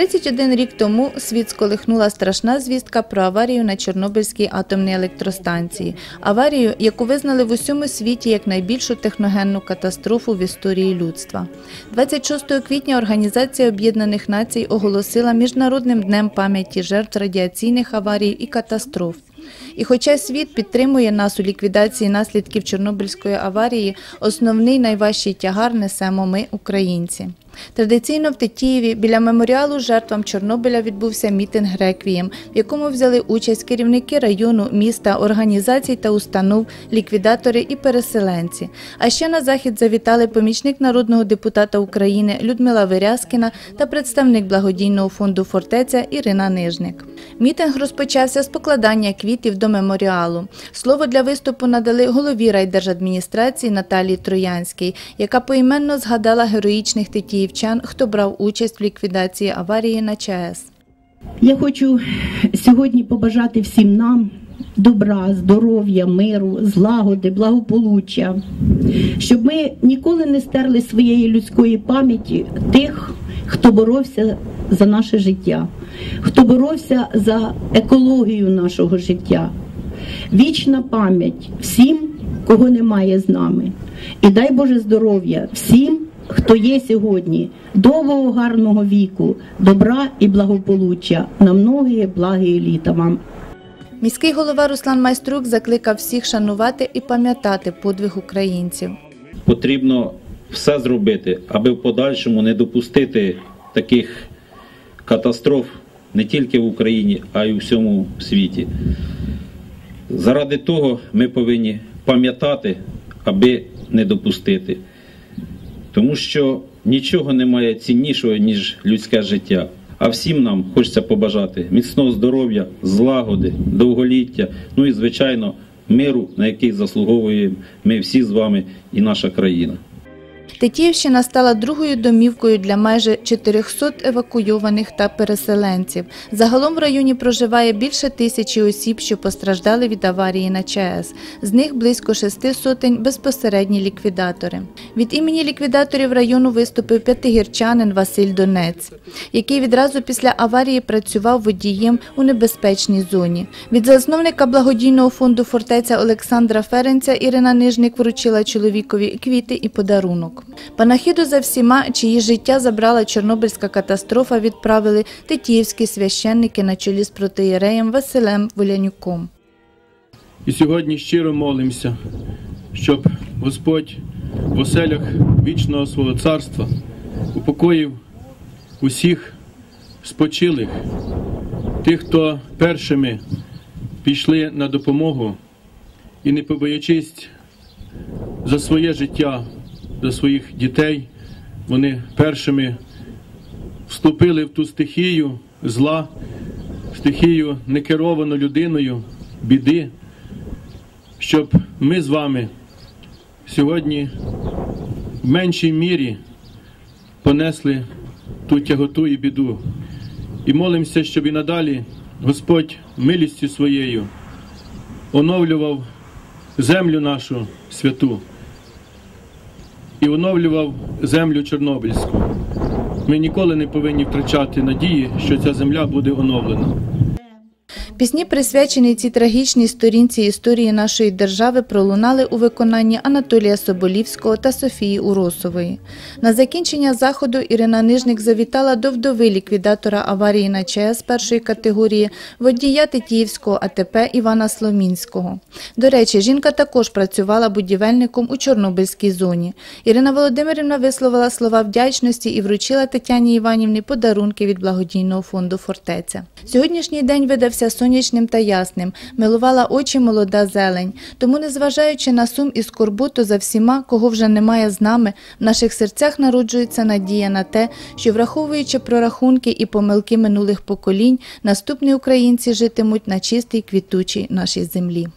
31 рік тому світ сколихнула страшна звістка про аварію на Чорнобильській атомній електростанції. Аварію, яку визнали в усьому світі як найбільшу техногенну катастрофу в історії людства. 26 квітня Організація Об'єднаних Націй оголосила Міжнародним днем пам'яті жертв радіаційних аварій і катастроф. І хоча світ підтримує нас у ліквідації наслідків Чорнобильської аварії, основний найважчий тягар несемо ми, українці. Традиційно в Тетіїві біля меморіалу жертвам Чорнобиля відбувся мітинг реквієм, в якому взяли участь керівники району, міста, організацій та установ, ліквідатори і переселенці. А ще на захід завітали помічник народного депутата України Людмила Вирязкіна та представник благодійного фонду Фортеця Ірина Нижник. Мітинг розпочався з покладання квітів до меморіалу. Слово для виступу надали голові райдержадміністрації Наталії Троянській, яка поіменно згадала героїчних тетіївчан, хто брав участь в ліквідації аварії на ЧАЕС. Я хочу сьогодні побажати всім нам добра, здоров'я, миру, злагоди, благополуччя, щоб ми ніколи не стерли своєї людської пам'яті тих, хто боровся за наше життя, хто боровся за екологію нашого життя. Вічна пам'ять всім, кого немає з нами. І дай Боже здоров'я всім, хто є сьогодні, довгого гарного віку, добра і благополуччя на многі благі літа вам. Міський голова Руслан Майструк закликав всіх шанувати і пам'ятати подвиг українців. Потрібно все зробити, аби в подальшому не допустити таких катастроф не тільки в Україні, а й у всьому світі. Заради того ми повинні пам'ятати, аби не допустити. Тому що нічого немає ціннішого, ніж людське життя. А всім нам хочеться побажати міцного здоров'я, злагоди, довголіття, ну і, звичайно, миру, на який заслуговуємо ми всі з вами і наша країна. Тетіївщина стала другою домівкою для майже 400 евакуйованих та переселенців. Загалом в районі проживає більше тисячі осіб, що постраждали від аварії на ЧАЕС. З них близько шести сотень безпосередні ліквідатори. Від імені ліквідаторів району виступив п'ятигірчанин Василь Донець, який відразу після аварії працював водієм у небезпечній зоні. Від засновника благодійного фонду фортеця Олександра Ференця Ірина Нижник вручила чоловікові квіти і подарунок. Панахіду за всіма, чиї життя забрала Чорнобильська катастрофа, відправили тетіївські священники на чолі з протиєреєм Василем Волянюком. І сьогодні щиро молимося, щоб Господь в оселях вічного свого царства упокоїв усіх спочилих, тих, хто першими пішли на допомогу і не побоячись за своє життя, за своїх дітей, вони першими вступили в ту стихію зла, стихію некеровану людиною, біди, щоб ми з вами сьогодні в меншій мірі понесли ту тяготу і біду. І молимося, щоб і надалі Господь милістю своєю оновлював землю нашу святу і оновлював землю Чорнобильську. Ми ніколи не повинні втрачати надії, що ця земля буде оновлена. Пісні, присвячені цій трагічній сторінці історії нашої держави, пролунали у виконанні Анатолія Соболівського та Софії Уросової. На закінчення заходу Ірина Нижник завітала до вдови ліквідатора аварії на ЧАЕС першої категорії водія Тетіївського АТП Івана Сломінського. До речі, жінка також працювала будівельником у Чорнобильській зоні. Ірина Володимирівна висловила слова вдячності і вручила Тетяні Іванівні подарунки від благодійного фонду Фортеця. Сьогоднішній день видався сонячним та ясним, милувала очі молода зелень. Тому, незважаючи на сум і скорботу за всіма, кого вже немає з нами, в наших серцях народжується надія на те, що, враховуючи прорахунки і помилки минулих поколінь, наступні українці житимуть на чистій квітучій нашій землі.